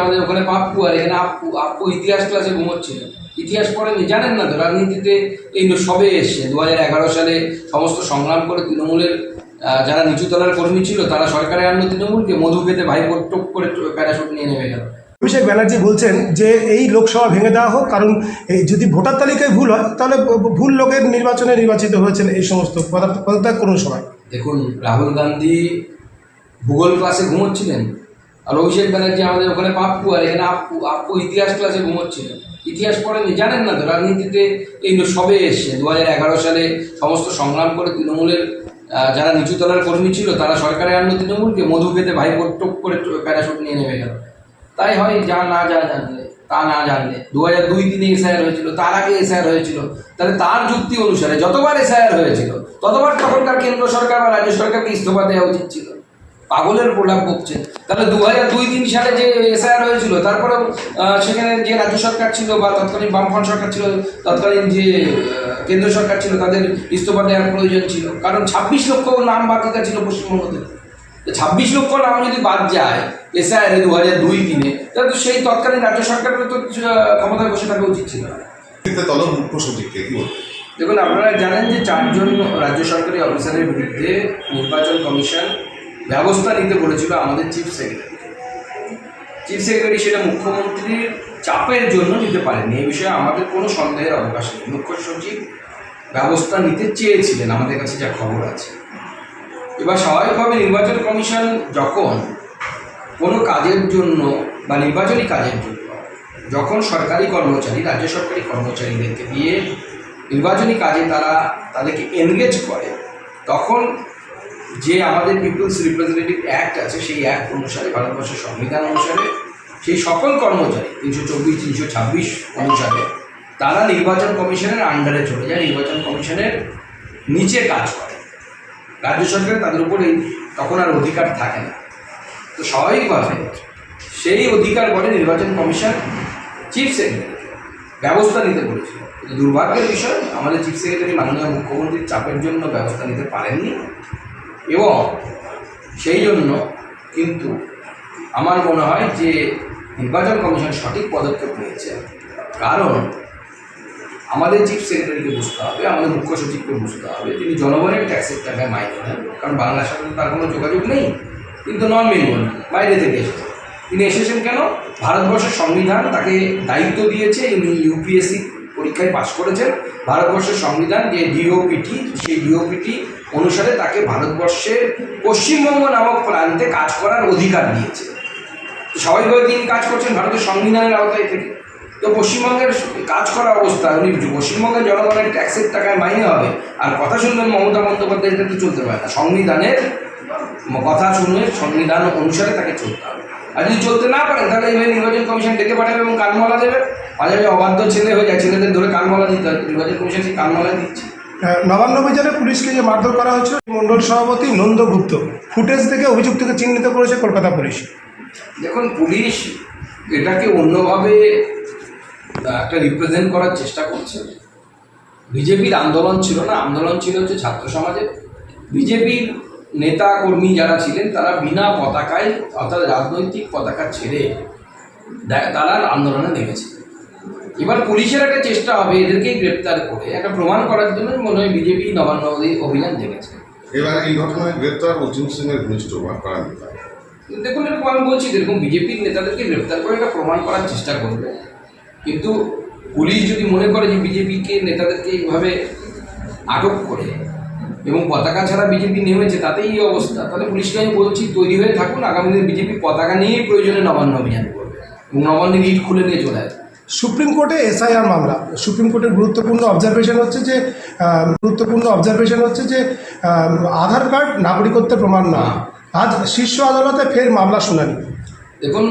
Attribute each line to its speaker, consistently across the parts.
Speaker 1: আমাদের ওখানে পাপ্পু আর এখানে আপ্পু আপ্পু ইতিহাস ক্লাসে ঘুমোচ্ছিল ইতিহাস পড়েনি জানেন না তো? রাজনীতিতে এই সবে এসছে দু হাজার এগারো সালে সমস্ত সংগ্রাম করে তৃণমূলের যারা নিচু তলার কর্মী ছিল তারা সরকারে আনলো তৃণমূলকে মধু খেতে ভাই টুক করে প্যারাশুট নিয়ে নেমে গেল।
Speaker 2: অভিষেক ব্যানার্জি বলছেন যে এই লোকসভা ভেঙে দেওয়া হোক কারণ এই যদি ভোটার তালিকায় ভুল হয় তাহলে ভুল লোকের নির্বাচনে নির্বাচিত হয়েছেন এই সমস্ত পদার্থ পদত্যাগ করুন সবাই
Speaker 1: দেখুন রাহুল গান্ধী ভূগোল ক্লাসে ঘুমোচ্ছিলেন। আর অভিষেক ব্যানার্জি আমাদের ওখানে পাপ্পু, আর এখানে আপ্পু। আপ্পু ইতিহাস ক্লাসে ঘুমোচ্ছিলেন ইতিহাস পড়েনি জানেন না তো, রাজনীতিতে এই সবে এসছে। দু সালে সমস্ত সংগ্রাম করে তৃণমূলের যারা নিচু তলার কর্মী ছিল, তারা সরকারে আনলো তৃণমূলকে। মধু খেতে ভাই টুক করে প্যারাশুট নিয়ে নেমে গেল। তাই হয়, যা না যা জানলে, তা না জানলে। দু হাজার দুই তিনে এসআইআর হয়েছিল, তার আগে এসআইআর হয়েছিল। তাহলে তার যুক্তি অনুসারে যতবার এসআইআর হয়েছিল, ততবার তখনকার কেন্দ্র সরকার বা রাজ্য সরকারকে ইস্তফা দেওয়া উচিত ছিল। পাগলের প্রলাপ বকছে তাহলে দু হাজার দুই তিন সালে যে এসআইআর হয়েছিল তারপরে সেখানে যে রাজ্য সরকার ছিল বা তৎকালীন বামফ্রন্ট সরকার ছিল তৎকালীন যে কেন্দ্র সরকার ছিল তাদের ইস্তফা দেওয়ার প্রয়োজন ছিল। কারণ ছাব্বিশ লক্ষ নাম বাকিটা ছিল পশ্চিমবঙ্গতে। ছাব্বিশ লক্ষ নাম যদি বাদ যায় এসআইআর দু হাজার দুই তিনে তাহলে তো সেই তৎকালীন রাজ্য সরকারের তো ক্ষমতায় বসে থাকা উচিত ছিল।
Speaker 3: দিতে তলব মুখ্য সচিবকে কি
Speaker 1: দেখুন আপনারা জানেন যে চারজন রাজ্য সরকারি অফিসারের বিরুদ্ধে নির্বাচন কমিশন ব্যবস্থা নিতে বলেছিল আমাদের চিফ সেক্রেটারি চিফ সেক্রেটারি সেটা মুখ্যমন্ত্রীর চাপের জন্য নিতে পারেনি এই বিষয়ে আমাদের কোনো সন্দেহের অবকাশ নেই। মুখ্য সচিব ব্যবস্থা নিতে চেয়েছিলেন, আমাদের কাছে যা খবর আছে। এবার স্বাভাবিকভাবে নির্বাচন কমিশন যখন কোনো কাজের জন্য বা নির্বাচনী কাজের জন্য, যখন সরকারি কর্মচারী, রাজ্য সরকারি কর্মচারীদেরকে দিয়ে নির্বাচনী কাজে তারা তাদেরকে এনগেজ করে, তখন যে আমাদের পিপলস রিপ্রেজেন্টেটিভ অ্যাক্ট আছে, সেই অ্যাক্ট অনুসারে, ভারতবর্ষের সংবিধান অনুসারে, সেই সকল কর্মচারী, তিনশো চব্বিশ, তিনশো ছাব্বিশ অনুসারে, তারা নির্বাচন কমিশনের আন্ডারে চলে যায়, নির্বাচন কমিশনের নিচে কাজ করে। রাজ্য সরকার তাদের উপর তখন আর অধিকার থাকে না। তো স্বাভাবিকভাবে সেই অধিকার বলে নির্বাচন কমিশন চিফ সেক্রেটারি ব্যবস্থা নিতে বলেছিল। কিন্তু দুর্ভাগ্যের বিষয়, আমাদের চিফ সেক্রেটারি মাননীয় মুখ্যমন্ত্রীর চাপের জন্য ব্যবস্থা নিতে পারেননি। এবং সেই জন্য কিন্তু আমার মনে হয় যে নির্বাচন কমিশন সঠিক পদক্ষেপ নিয়েছে। কারণ আমাদের চিফ সেক্রেটারিকে বুঝতে হবে, আমাদের মুখ্য সচিবকে বুঝতে হবে, তিনি জনগণের ট্যাক্সের টাকায় মাইনে নেন, কারণ বাংলার সাথে তার কোনো যোগাযোগ নেই, কিন্তু নন মেনবল বাইরে থেকে এসেছেন তিনি এসেছেন কেন? ভারতবর্ষের সংবিধান তাকে দায়িত্ব দিয়েছে ইউপিএসসি পরীক্ষায় পাশ করেছেন ভারতবর্ষের সংবিধান যে ডিওপিটি, সেই ডিওপিটি অনুসারে তাকে ভারতবর্ষের পশ্চিমবঙ্গ নামক প্রান্তে কাজ করার অধিকার দিয়েছে। স্বাভাবিকভাবে তিনি কাজ করছেন ভারতের সংবিধানের আওতায় থেকে। তো পশ্চিমবঙ্গের কাজ করা অবস্থা, উনি পশ্চিমবঙ্গের জনগণের ট্যাক্সের টাকায় মাইনে হবে। আর কথা শুনবেন মমতা বন্দ্যোপাধ্যায় তো চলতে পারে না। সংবিধানের কথা শুনে সংবিধান অনুসারে তাকে চলতে হবে। আর যদি চলতে না পারেন, তাহলে এইভাবে নির্বাচন কমিশন ডেকে পাঠাবে এবং কানমলা দেবে। মাঝে মাঝে অবাধ্য ছেলে হয়ে যায় ছেলেদের ধরে কানমলা দিতে হয়। নির্বাচন কমিশন সেই কানমলা দিচ্ছে।
Speaker 2: নবান্ন অভিযানে পুলিশকে যে মারধর করা হয়েছিল মণ্ডল সভাপতি নন্দগুপ্ত ফুটেজ থেকে অভিযুক্তকে চিহ্নিত করেছে কলকাতা পুলিশ।
Speaker 1: দেখুন পুলিশ এটাকে অন্যভাবে একটা রিপ্রেজেন্ট করার চেষ্টা করছে। বিজেপির আন্দোলন ছিল না আন্দোলন ছিল হচ্ছে ছাত্র সমাজের। বিজেপির নেতা কর্মী যারা ছিলেন তারা বিনা পতাকায় অর্থাৎ রাজনৈতিক পতাকা ছেড়ে তারা আন্দোলনে নেমেছে। এবার পুলিশের একটা চেষ্টা হবে এদেরকে গ্রেপ্তার করে। একটা প্রমাণ করার জন্য মনে হয় বিজেপি নবান্ন অভিযান দেখেছে।
Speaker 3: এবার এই ঘটনায় গ্রেপ্তার অর্জুন সিং এর ঘনিষ্ঠ পারামিতা
Speaker 1: দেখুন এরকম আমি বলছি এরকম বিজেপির নেতাদেরকে গ্রেপ্তার করে এটা প্রমাণ করার চেষ্টা করবে। কিন্তু পুলিশ যদি মনে করে যে বিজেপিকে নেতাদেরকে এইভাবে আটক করে এবং পতাকা ছাড়া বিজেপি নেমেছে তাতেই এই অবস্থা। তাহলে পুলিশকে আমি বলছি তৈরি হয়ে থাকুন। আগামী দিনে বিজেপি পতাকা নিয়েই প্রয়োজনে নবান্ন অভিযান করবে এবং নবান্নের ইট খুলে নিয়ে চলে আসবে।
Speaker 2: সুপ্রিম কোর্টে এসআইআর মামলা। সুপ্রিম কোর্টের গুরুত্বপূর্ণ অবজারভেশন হচ্ছে যে গুরুত্বপূর্ণ অবজারভেশন হচ্ছে যে আধার কার্ড নাগরিকত্বের প্রমাণ নয় আজ শীর্ষ আদালতে ফের মামলা শুনানি।
Speaker 1: দেখুন,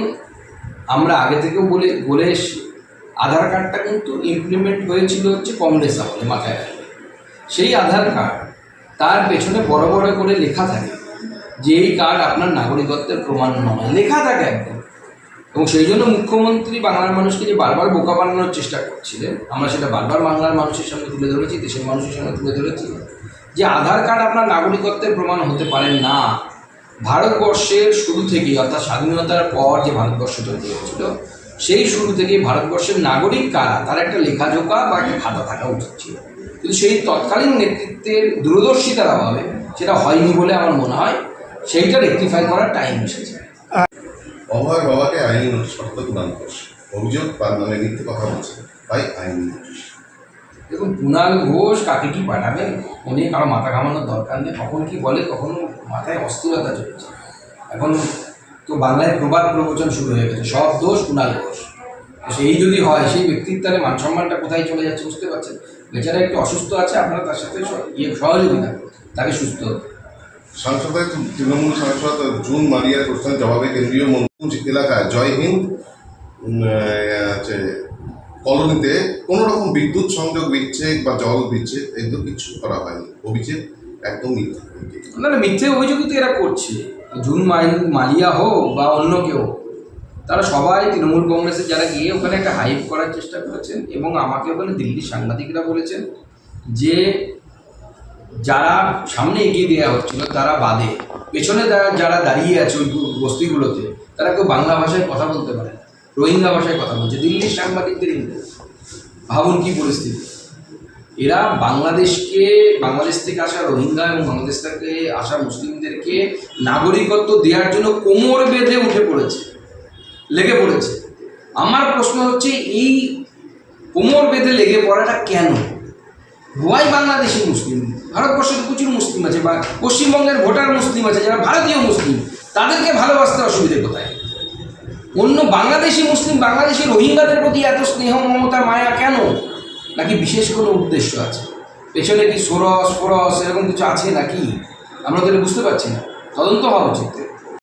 Speaker 1: আমরা আগে থেকেও বলে বলে এসছি, আধার কার্ডটা কিন্তু ইমপ্লিমেন্ট হয়েছিল হচ্ছে কংগ্রেস আমলে মাথায় সেই আধার কার্ড, তার পেছনে বড় বড় করে লেখা থাকে যে এই কার্ড আপনার নাগরিকত্বের প্রমাণ নয়। লেখা থাকে একদম। এবং সেই জন্য মুখ্যমন্ত্রী বাংলার মানুষকে যে বারবার বোকা বানানোর চেষ্টা করছিলেন, আমরা সেটা বারবার বাংলার মানুষের সামনে তুলে ধরেছি, দেশের মানুষের সামনে তুলে ধরেছি, যে আধার কার্ড আপনার নাগরিকত্বের প্রমাণ হতে পারে না। ভারতবর্ষের শুরু থেকেই, অর্থাৎ স্বাধীনতার পর যে ভারতবর্ষ তৈরি হয়েছিল, সেই শুরু থেকেই ভারতবর্ষের নাগরিক কারা? তার একটা লেখাজোকা বা একটা খাতা থাকা উচিত ছিল। কিন্তু সেই তৎকালীন নেতৃত্বের দূরদর্শিতার অভাবে সেটা হয়নি বলে আমার মনে হয়, সেইটা রেকটিফাই করার টাইম এসেছে।
Speaker 3: আইনি নোটিশ পাঠাতে প্রদান করছে। অভিযোগ তার নামে মিথ্যে কথা বলছে তাই আইনি নোটিশ।
Speaker 1: দেখুন কুণাল ঘোষ কাকে কি পাঠাবেন উনি কারও মাথা ঘামানোর দরকার নেই, কখন কি বলে, কখনো মাথায় অস্থিরতা চলছে। এখন তো বাংলায় প্রবাদ প্রবচন শুরু হয়ে গেছে, সব দোষ কুণাল ঘোষ। সেই যদি হয়, সেই ব্যক্তির তাহলে মান সম্মানটা কোথায় চলে যাচ্ছে বুঝতে পারছেন? বেচারা একটু অসুস্থ আছে, আপনারা তার সাথে ইয়ে সহযোগিতা তাকে সুস্থ হতে।
Speaker 3: সাংসদের তৃণমূল সাংসদ জুন মারিয়ার প্রশ্নের জবাবে কেন্দ্রীয় মন্ত্রী এলাকায় জয় হিন্দ কলোনিতে কোনো রকম বিদ্যুৎ সংযোগ বিচ্ছেদ বা জল বিচ্ছেদ এগুলো কিছু করা হয়নি। অভিযোগ একদম মিথ্যা।
Speaker 1: না না, মিথ্যে অভিযোগই তো এরা করছে। জুন মালিয়া হোক বা অন্য কেউ, তারা সবাই তৃণমূল কংগ্রেসের যারা গিয়ে ওখানে একটা হাইপ করার চেষ্টা করেছেন এবং আমাকে ওখানে দিল্লির সাংবাদিকরা বলেছেন যে যারা সামনে এগিয়ে দেওয়া হচ্ছিল, তারা বাদে। পেছনে তারা যারা দাঁড়িয়ে আছে ওই বস্তিগুলোতে, তারা কেউ বাংলা ভাষায় কথা বলতে পারে। রোহিঙ্গা ভাষায় কথা বলছে, দিল্লির সাংবাদিকদের ভাবুন কি পরিস্থিতি? এরা বাংলাদেশকে, বাংলাদেশ থেকে আসা রোহিঙ্গা এবং বাংলাদেশ থেকে আসা মুসলিমদেরকে নাগরিকত্ব দেওয়ার জন্য কোমর বেঁধে উঠে পড়েছে, লেগে পড়েছে। আমার প্রশ্ন হচ্ছে, এই কোমর বেঁধে লেগে পড়াটা কেন? Why Bangladeshi Muslim. ভারতবর্ষে তো প্রচুর মুসলিম আছে বা পশ্চিমবঙ্গের ভোটার মুসলিম আছে, যারা ভারতীয় মুসলিম, তাদেরকে ভালোবাসতে অসুবিধে কোথায়? অন্য বাংলাদেশি মুসলিম, বাংলাদেশি রোহিঙ্গাদের প্রতি এত স্নেহ, মমতা, মায়া কেন? নাকি বিশেষ কোনো উদ্দেশ্য আছে? পেছনে কি সোরস, ফোরস, এরকম কিছু আছে নাকি? আমরা তো বুঝতে পারছি না। তদন্ত হওয়া উচিত।